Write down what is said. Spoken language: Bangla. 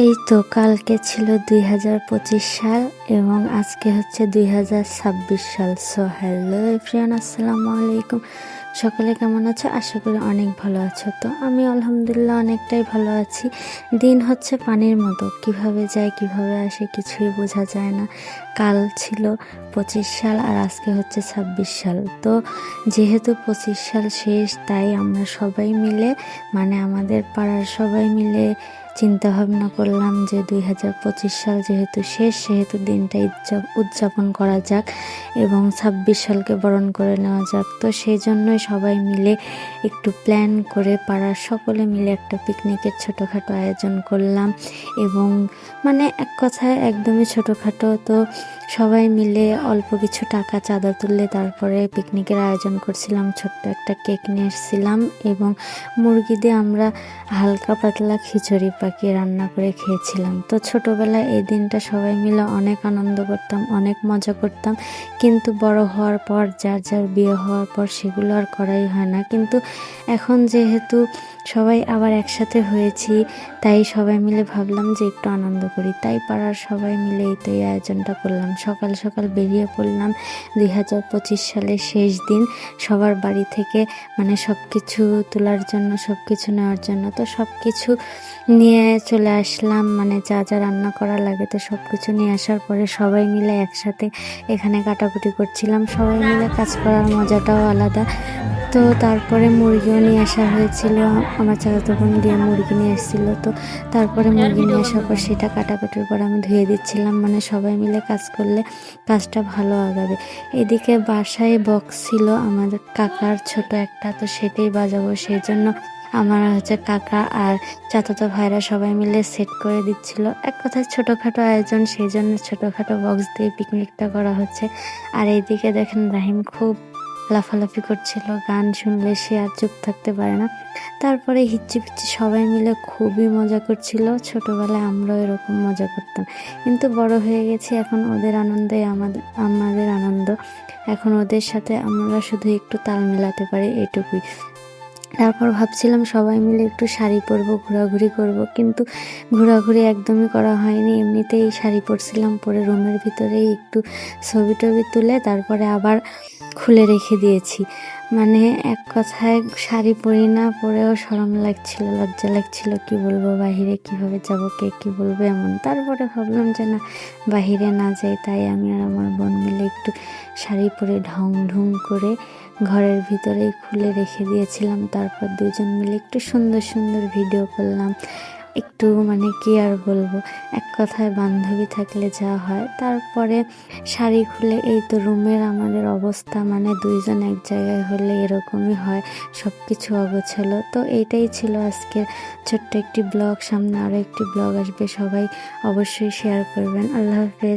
এই তো কালকে ছিল দুই হাজার পঁচিশ সাল এবং আজকে হচ্ছে দুই হাজার ছাব্বিশ সাল। সো হ্যালো এভরিয়ান আসসালামু আলাইকুম। সকলে কেমন আছো? আশা করি অনেক ভালো আছো। তো আমি আলহামদুলিল্লাহ অনেকটাই ভালো আছি। দিন হচ্ছে পানির মতো। কীভাবে যায়, কীভাবে আসে কিছুই বোঝা যায় না। কাল ছিল পঁচিশ সাল আর আজকে হচ্ছে ছাব্বিশ সাল। তো যেহেতু পঁচিশ সাল শেষ, তাই আমরা সবাই মিলে মানে আমাদের পাড়ার সবাই মিলে চিন্তা ভাবনা করলাম যে দুই হাজার পঁচিশ সাল যেহেতু শেষ, সেহেতু দিনটা উদযাপ- উদযাপন করা যাক এবং ছাব্বিশ সালকে বরণ করে নেওয়া যাক। তো সেই জন্যই সবাই মিলে একটু প্ল্যান করে পাড়ার সকলে মিলে একটা পিকনিকের ছোটোখাটো আয়োজন করলাম এবং মানে এক কথায় একদমই ছোটোখাটো তো সবাই মিলে অল্প কিছু টাকা চাঁদা তুললে তারপরে পিকনিকের আয়োজন করছিলাম, ছোট্ট একটা কেক নিয়ে এসেছিলাম এবং মুরগি দিয়ে আমরা হালকা পাতলা খিচুড়ি পাকিয়ে রান্না করে খেয়েছিলাম। তো ছোটোবেলায় এই দিনটা সবাই মিলে অনেক আনন্দ করতাম, অনেক মজা করতাম। কিন্তু বড় হওয়ার পর, যার যার বিয়ে হওয়ার পর সেগুলো আর করাই হয় না। কিন্তু এখন যেহেতু সবাই আবার একসাথে হয়েছি, তাই সবাই মিলে ভাবলাম যে একটু আনন্দ করি। তাই পাড়ার সবাই মিলে এই আয়োজনটা করলাম। সকাল সকাল বেরিয়ে পড়লাম দুই হাজার পঁচিশ সালের শেষ দিন। সবার বাড়ি থেকে মানে সব কিছু তোলার জন্য সব কিছু নেওয়ার জন্য তো সব কিছু নিয়ে চলে আসলাম। মানে যা যা রান্না করা লাগে তো সব কিছু নিয়ে আসার পরে সবাই মিলে একসাথে এখানে কাটাকুটি করছিলাম। সবাই মিলে কাজ করার মজাটাও আলাদা। তো তারপরে মুরগিও নিয়ে আসা হয়েছিল। আমার চাচাতো বোন দিয়ে মুরগি নিয়ে এসেছিল তো তারপরে মুরগি নিয়ে আসার পর সেটা কাটাকুটির পর আমি ধুয়ে দিচ্ছিলাম। মানে সবাই মিলে কাজ করলে কাজটা ভালো আগাবে। এদিকে বাসায় বক্স ছিল আমাদের কাকার ছোট একটা, তো সেটাই বাজাবো সেই জন্য আমার হচ্ছে কাকা আর চাচাতো ভাইরা সবাই মিলে সেট করে দিচ্ছিল। এক কথায় ছোটোখাটো আয়োজন সেই জন্য ছোটোখাটো বক্স দিয়ে পিকনিকটা করা হচ্ছে। আর এইদিকে দেখেন রাহিম খুব লাফালাফি করছিল, গান শুনলে সে আর চুপ থাকতে পারে না। তারপরে হিচ্ছি পিচ্ছি সবাই মিলে খুবই মজা করছিল। ছোটোবেলায় আমরাও এরকম মজা করতাম। কিন্তু বড় হয়ে গেছি এখন ওদের আনন্দে আমাদের আমাদের আনন্দ। এখন ওদের সাথে আমরা শুধু একটু তাল মেলাতে পারি, এটুকুই। তারপর ভাবছিলাম সবাই মিলে একটু শাড়ি পরবো, ঘোরাঘুরি করব। কিন্তু ঘোরাঘুরি একদমই করা হয়নি। এমনিতেই শাড়ি পরছিলাম, পরে রুমের ভিতরেই একটু ছবি টবি তুলে, তারপরে আবার খুলে রেখে দিয়েছি। মানে এক কথায় শাড়ি পরি না, পরেও সরম লাগছিল, লজ্জা লাগছিল, কি বলব, বাহিরে কীভাবে যাব, কে কি বলব এমন। তারপরে ভাবলাম যে না, বাহিরে না যাই, তাই আমি আর আমার বোন মিলে একটু শাড়ি পরে ঢং ঢুং করে ঘরের ভিতরেই খুলে রেখে দিয়েছিলাম। তারপর দুজন মিলে একটু সুন্দর সুন্দর ভিডিও করলাম। একটু মানে কি আর বলব? এক কথায় বান্ধবী থাকলে যা হয়। তারপরে শাড়ি খুলে এই তো রুমের আমাদের অবস্থা মানে দুইজন এক জায়গায় হলে এরকমই হয় সব কিছু অগোছালো। তো এইটাই ছিল আজকের ছোট্ট একটি ব্লগ। সামনে আরও একটি ব্লগ আসবে, সবাই অবশ্যই শেয়ার করবেন। আল্লাহ হাফেজ।